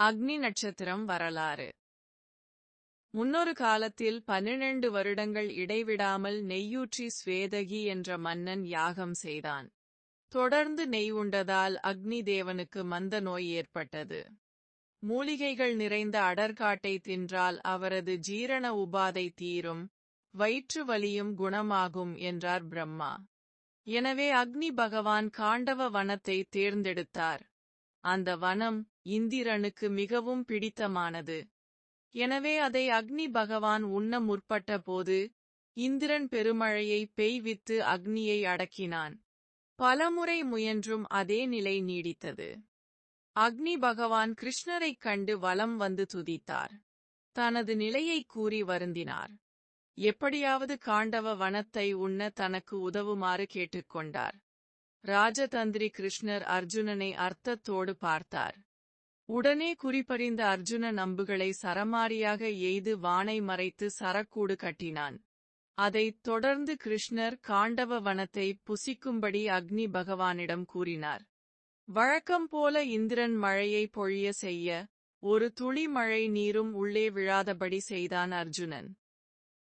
அக்னி நட்சத்திரம் வரலாறு. முன்னொரு காலத்தில் பன்னிரண்டு வருடங்கள் இடைவிடாமல் நெய்யூற்றி ஸ்வேதகி என்ற மன்னன் யாகம் செய்தான். தொடர்ந்து நெய் உண்டதால் அக்னி தேவனுக்கு மந்த நோய் ஏற்பட்டது. மூலிகைகள் நிறைந்த அடர்காட்டை தின்றால் அவரது ஜீரண உபாதை தீரும் வயிற்று வலியும் குணமாகும் என்றார் பிரம்மா. எனவே அக்னி பகவான் காண்டவ வனத்தை தேர்ந்தெடுத்தார். அந்த வனம் இந்திரனுக்கு மிகவும் பிடித்தமானது. எனவே அதை அக்னி பகவான் உண்ண முற்பட்ட போது இந்திரன் பெருமழையை பெய்வித்து அக்னியை அடக்கினான். பலமுறை முயன்றும் அதே நிலை நீடித்தது. அக்னி பகவான் கிருஷ்ணரைக் கண்டு வலம் வந்து துதித்தார். தனது நிலையை கூறி வருந்தினார். எப்படியாவது காண்டவ வனத்தை உண்ண தனக்கு உதவுமாறு கேட்டுக்கொண்டார். ராஜதந்திரி கிருஷ்ணர் அர்ஜுனனை அர்த்தத்தோடு பார்த்தார். உடனே குறிப்பறிந்த அர்ஜுனன் நம்புகளை சரமாரியாக எய்து வானை மறைத்து சரக்கூடு கட்டினான். அதைத் தொடர்ந்து கிருஷ்ணர் காண்டவ வனத்தை புசிக்கும்படி அக்னி பகவானிடம் கூறினார். வழக்கம் போல இந்திரன் மழையை பொழிய செய்ய ஒரு துளி மழை நீரும் உள்ளே விழாதபடி செய்தான் அர்ஜுனன்.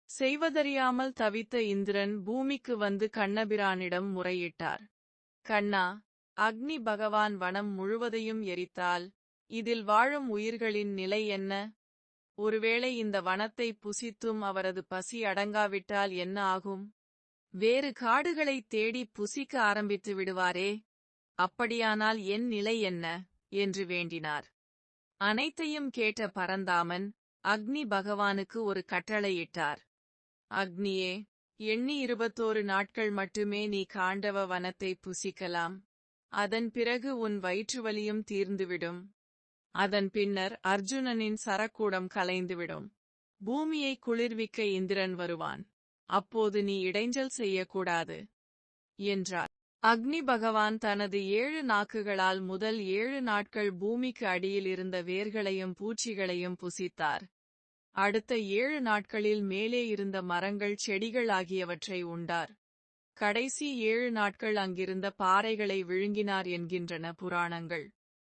செய்வதறியாமல் தவித்த இந்திரன் பூமிக்கு வந்து கண்ணபிரானிடம் முறையிட்டார். கண்ணா அக்னி பகவான் வனம் முழுவதையும் எரித்தால் இதில் வாழும் உயிர்களின் நிலை என்ன? ஒருவேளை இந்த வனத்தை புசித்தும் அவரது பசி அடங்காவிட்டால் என்ன ஆகும்? வேறு காடுகளை தேடி புசிக்க ஆரம்பித்து விடுவாரே. அப்படியானால் என் நிலை என்ன? என்று வேண்டினார். அனைத்தையும் கேட்ட பரந்தாமன் அக்னி பகவானுக்கு ஒரு கட்டளையிட்டார் அக்னியே எண்ணி இருபத்தோரு நாட்கள் மட்டுமே நீ காண்டவ வனத்தை புசிக்கலாம். அதன் பிறகு உன் வயிற்றுவலியும் தீர்ந்துவிடும். அதன் பின்னர் அர்ஜுனனின் சரக்கூடம் கலைந்துவிடும். பூமியை குளிர்விக்க இந்திரன் வருவான். அப்போது நீ இடைஞ்சல் செய்யக்கூடாது. என்றார். அக்னி பகவான் தனது ஏழு நாக்குகளால் முதல் ஏழு நாட்கள் பூமிக்கு அடியில் இருந்த வேர்களையும் பூச்சிகளையும் புசித்தார். அடுத்த ஏழு நாட்களில் மேலே இருந்த மரங்கள் செடிகள் ஆகியவற்றை உண்டார். கடைசி ஏழு நாட்கள் அங்கிருந்த பாறைகளை விழுங்கினார் என்கின்றன புராணங்கள்.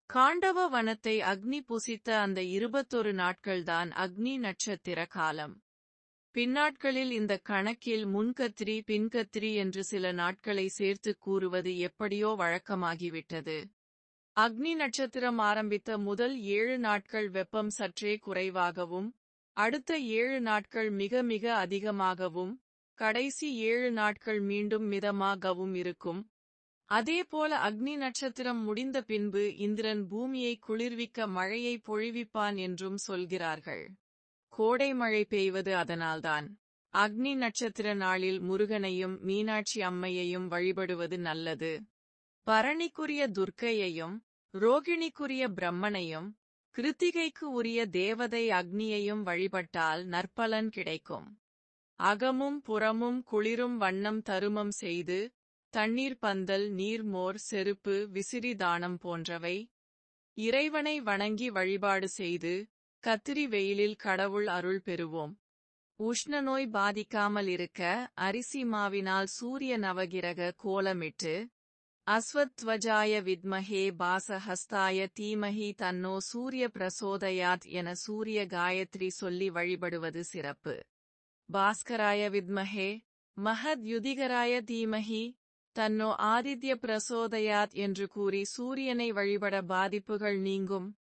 காண்டவ வனத்தை அக்னி புசித்த அந்த இருபத்தொரு நாட்கள்தான் அக்னி நட்சத்திர காலம். பின்னாட்களில் இந்த கணக்கில் முன்கத்திரி பின்கத்திரி என்று சில நாட்களை சேர்த்து கூறுவது எப்படியோ வழக்கமாகிவிட்டது. அக்னி நட்சத்திரம் ஆரம்பித்த முதல் ஏழு நாட்கள் வெப்பம் சற்றே குறைவாகவும் அடுத்த ஏழு நாட்கள் மிக மிக அதிகமாகவும் கடைசி ஏழு நாட்கள் மீண்டும் மிதமாகவும் இருக்கும். அதேபோல அக்னி நட்சத்திரம் முடிந்த பின்பு இந்திரன் பூமியை குளிர்விக்க மழையை பொழிவிப்பான் என்றும் சொல்கிறார்கள். கோடை மழை பெய்வது அதனால்தான். அக்னி நட்சத்திர நாளில் முருகனையும் மீனாட்சி அம்மையையும் வழிபடுவது நல்லது. பரணிக்குரிய துர்க்கையையும் ரோகிணிக்குரிய பிரம்மனையும் கிருத்திகைக்கு உரிய தேவதை அக்னியையும் வழிபட்டால் நற்பலன் கிடைக்கும். அகமும் புறமும் குளிரும் வண்ணம் தருமம் செய்து தண்ணீர் பந்தல் நீர்மோர் செருப்பு விசிறி தானம் போன்றவை. இறைவனை வணங்கி வழிபாடு செய்து கத்திரி வெயிலில் கடவுள் அருள் பெறுவோம். உஷ்ண நோய் பாதிக்காமல் இருக்க அரிசி மாவினால் சூரிய நவகிரக கோலமிட்டு அஸ்வத்வஜாய வித்மஹே பாசஹஸ்தாய தீமஹி தன்னோ சூரிய பிரசோதயாத் என சூரிய காயத்ரி சொல்லி வழிபடுவது சிறப்பு. பாஸ்கராய வித்மஹே மஹத் யுதிகராய தீமஹி தன்னோ ஆதித்ய பிரசோதயாத் என்று கூறி சூரியனை வழிபட பாதிப்புகள் நீங்கும்.